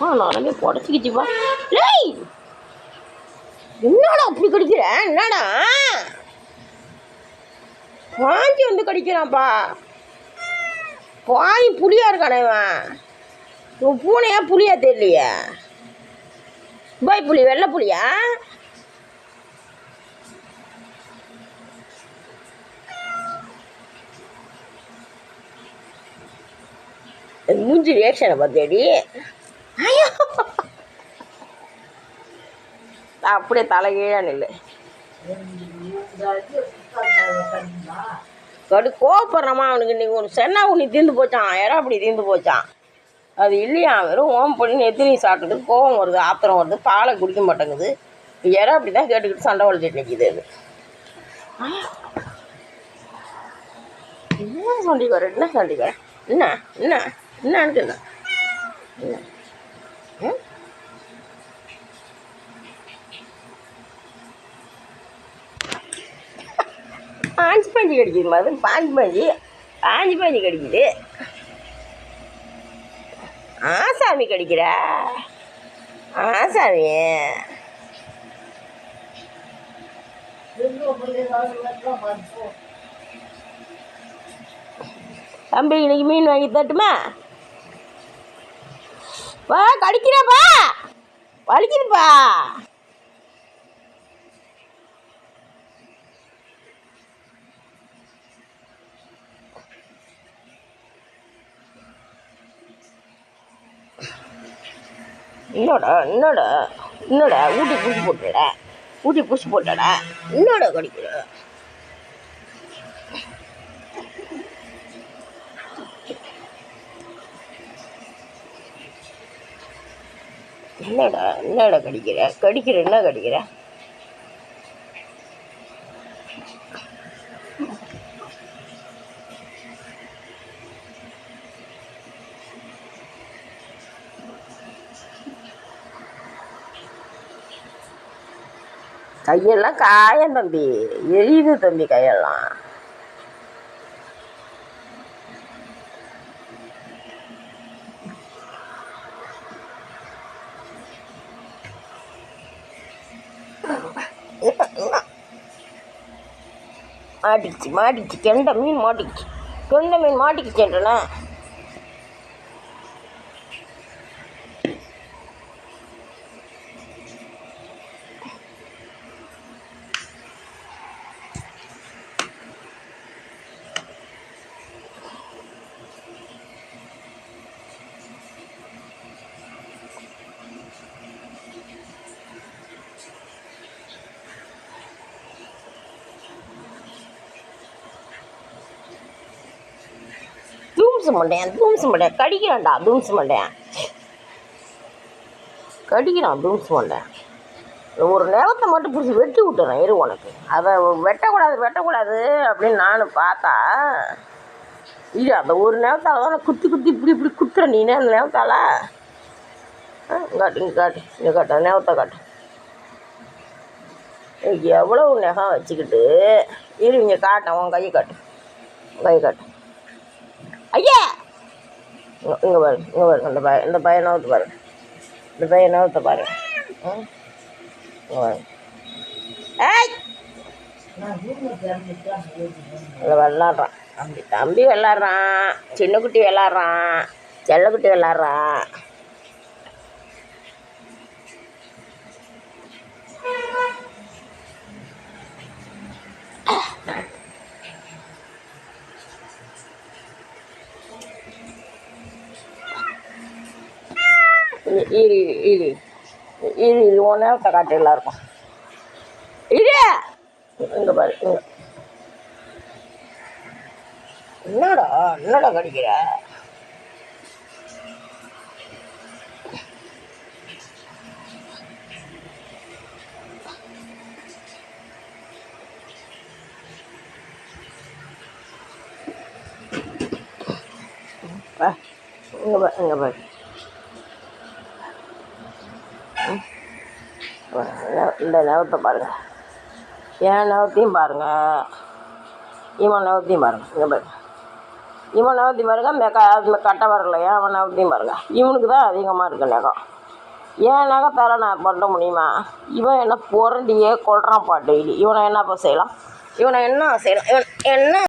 அப்பா நானே புடச்சிக்கிச்சுப்பா டேய்! என்னடா அப்படி கடிக்கிற? என்னடா? வாங்கி வந்து கடிக்கிறான்ப்பா. பாய் புளியா இருக்கானே இவன். உன் பூனையா புளியா தெரியலையே. பாய் புளி வெள்ளை புளியா? மூஞ்சி ரியாக்ஷனை பார்த்தேடி ஐயோ. அப்படியே தலைகீழா நில்லு. கடு கோவப்படுறமா அவனுக்கு. இன்னைக்கு ஒரு சென்னா உண்ணி தீர்ந்து போச்சான் யாரோ அப்படி தீர்ந்து போச்சான் அது இல்லையா? வெறும் ஓம் பண்ணி எத்தினி சாப்பிட்டுட்டு கோவம் வருது ஆத்திரம் வருது பாலை குடிக்க மாட்டேங்குது. யாரோ அப்படி தான் கேட்டுக்கிட்டு சண்டை வளர்த்துட்டு நிற்கிது அது. என்ன சண்டி வர என்ன சண்டி வர என்ன? என்ன? என்னன்னு என்ன? பாஞ்சு பாஞ்சு கடிக்குது மாதிரி பாஞ்சு பாஞ்சு பாஞ்சு பாஞ்சு கடிக்குது. ஆசாமி கடிக்கிற? ஆசாமி. தம்பி இன்னைக்கு மீன் வாங்கி தட்டுமா வா கடிக்கிறப்பா வலிக்குதுப்பா. என்னடா என்னடா என்னடா ஊட்டி பூசி போட்டுடா ஊட்டி பூசி போட்டடா என்னடா கடிக்கிற என்னடா என்னடா கடிக்கிற? கடிக்கிற என்ன கடிக்கிற? கையெல்லாம் காயம் தம்பி. எரியுது தம்பி கையெல்லாம். மாட்டிக்கிச்சு மாட்டிக்கிச்சு. கெண்ட மீன் மாட்டிக்கிச்சு. கெண்ட மீன் மாட்டிக்கிச்சுன்றனா தூம்ச மாட்டேன் தூம்ச மாட்டேன் கடிக்கிறான்டா தூம்ச மாட்டேன் கடிக்கிறான் தூம்ச மாட்டேன் ஒரு நேரத்தை மட்டும் பிடிச்சி வெட்டி விட்டுறேன் இரு உனக்கு. அதை வெட்டக்கூடாது வெட்டக்கூடாது அப்படின்னு நான் பார்த்தா இது அந்த ஒரு நேரத்தால் தான் நான் குத்தி குத்தி இப்படி இப்படி குத்துறேன் நீனே அந்த நேரத்தால் காட்டு இங்கே காட்டு இங்கே காட்டு அந்த நேரத்தை காட்டு. இன்னைக்கு எவ்வளவு நகம் வச்சுக்கிட்டு இரு இங்கே காட்டேன் உன் கையை காட்டு கை கையை காட்டு. ஐயா! இங்கே பாரு இங்கே பாரு இந்த பய இந்த பையனை நவுத்து பாரு. இந்த பையனை நவுத்த பாரு. ம்? பாரு. ஏய்! விளாட்றான். தம்பி தம்பி விளாட்றான். சின்ன குட்டி விளாட்றான். செல்லக்குட்டி விளாட்றான். இரு இரு. இரு இரு. ஒன்றே நேரத்தை காட்டு எல்லாருக்கும். இரு. இங்கே பாரு இங்கே. என்னடா என்னடா கடிக்கிற? இங்கே பாரு இங்கே பாரு. இந்த நகத்தை பாருங்கள் என் நகத்தையும் பாருங்கள் இவன் நகத்தையும் பாருங்கள் இங்கே பாருங்கள் இவன் நகர்த்தி பாருங்க. மெக்க அது கட்ட வரலையா அவன் நகர்த்தியும் பாருங்க. இவனுக்கு தான் அதிகமாக இருக்குது நகம். என் நகத்தால் நான் பண்ண முடியுமா? இவன் என்ன புரண்டியே கொள்றான்ப்பா டெய்லி. இவனை என்னப்பா செய்யலாம்? இவனை என்ன செய்யலாம்? இவன் என்ன